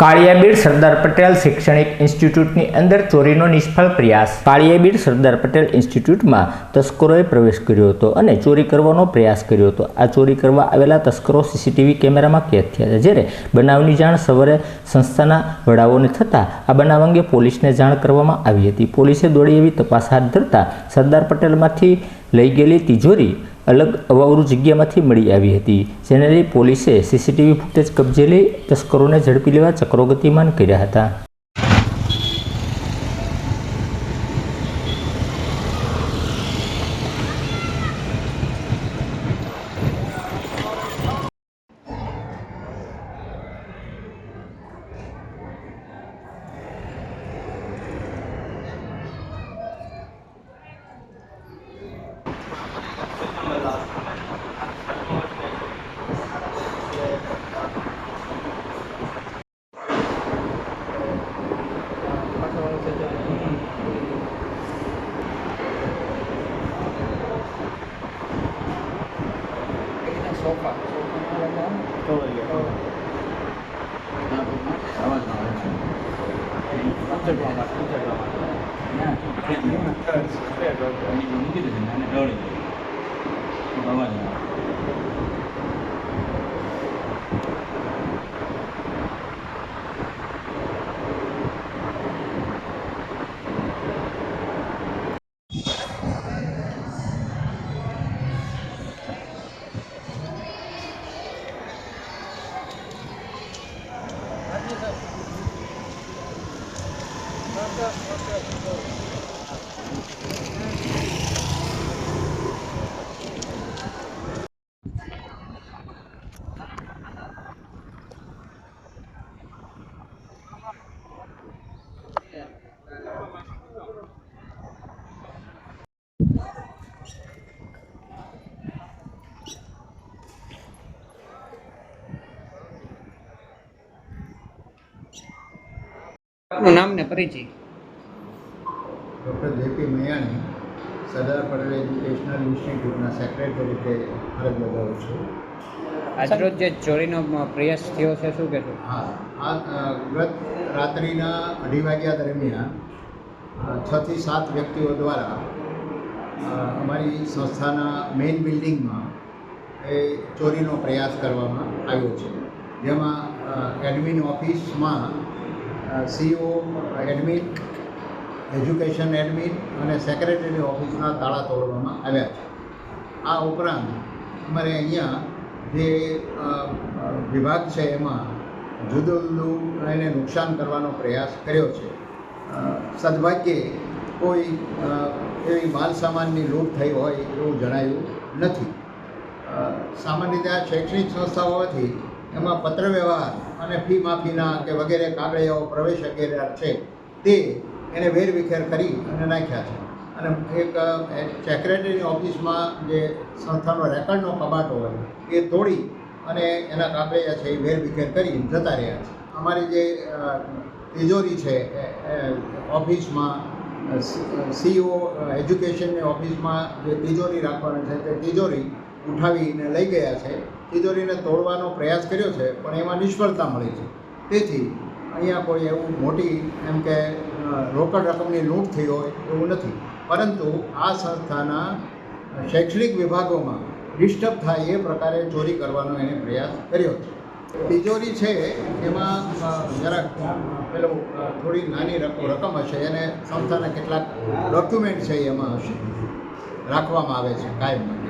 કાળિયાબીડ સરદાર પટેલ શૈક્ષણિક ઇન્સ્ટિટ્યૂટની અંદર ચોરીનો નિષ્ફળ પ્રયાસ. કાળિયાબીડ સરદાર પટેલ ઇન્સ્ટિટ્યૂટમાં તસ્કરોએ પ્રવેશ કર્યો હતો અને ચોરી કરવાનો પ્રયાસ કર્યો હતો. આ ચોરી કરવા આવેલા તસ્કરો સીસીટીવી કેમેરામાં કેદ થયા હતા જ્યારે બનાવની જાણ સવારે સંસ્થાના વડાઓને થતાં આ બનાવ અંગે પોલીસને જાણ કરવામાં આવી હતી. પોલીસે દોડી એવી તપાસ હાથ ધરતા સરદાર પટેલમાંથી લઈ ગયેલી તિજોરી અલગ અવાવરૂ જગ્યામાંથી મળી આવી હતી. જેને લઈ પોલીસે સીસીટીવી ફૂટેજ કબજે લઈ તસ્કરોને ઝડપી લેવા ચક્રો ગતિમાન કર્યા હતા. sopa. Todo el día. Thank you. આપનું નામ ને પરિચય doctor JP Maiyani Sardar Patel educational ઇન્સ્ટિટ્યૂટના secretary તરીકે ફરજ બજાવું છું. આજરોજ જે ચોરીનો પ્રયાસ થયો છે શું કહેશો? હા આ ગત રાત્રિના અઢી વાગ્યા દરમિયાન છ થી સાત વ્યક્તિઓ દ્વારા અમારી સંસ્થાના મેઇન બિલ્ડિંગમાં એ ચોરીનો પ્રયાસ કરવામાં આવ્યો છે. જેમાં એડમિન ઓફિસમાં સીઓ એડમિન એજ્યુકેશન એડમિન અને સેક્રેટરી ઓફિસના તાળા તોડવામાં આવ્યા છે. આ ઉપરાંત અમારે અહીંયા જે વિભાગ છે એમાં જુદું જુદું એને નુકસાન કરવાનો પ્રયાસ કર્યો છે. સદભાગ્યે કોઈ એવી માલસામાનની લૂંટ થઈ હોય એવું જણાયું નથી. સામાન્ય રીતે આ શૈક્ષણિક સંસ્થાઓ હોવાથી એમાં પત્ર વ્યવહાર અને ફી માફીના કે વગેરે કાગળિયાઓ પ્રવેશ વગેરે છે તે એને વેરવિખેર કરી અને નાખ્યા છે. અને એક સેક્રેટરીની ઓફિસમાં જે સંસ્થાનો રેકર્ડનો કબાટો હોય, એ તોડી અને એના કાગળિયા છે એ વેરવિખેર કરી જતા રહ્યા છે. અમારી જે તિજોરી છે ઓફિસમાં સીઓ એજ્યુકેશનની ઓફિસમાં જે તિજોરી રાખવાની છે, તે તિજોરી ઉઠાવીને લઈ ગયા છે. તિજોરીને તોડવાનો પ્રયાસ કર્યો છે, પણ એમાં નિષ્ફળતા મળી છે. તેથી અહીંયા કોઈ એવું મોટી, એમ કે રોકડ રકમની લૂંટ થઈ હોય એવું નથી. પરંતુ આ સંસ્થાના શૈક્ષણિક વિભાગોમાં ડિસ્ટર્બ થાય એ પ્રકારે ચોરી કરવાનો એને પ્રયાસ કર્યો છે. તિજોરી છે, એમાં જરાક, પેલો થોડી નાની રકમ હશે અને સંસ્થાના કેટલાક ડોક્યુમેન્ટ છે એમાં હશે, રાખવામાં આવે છે, કાયમ માટે.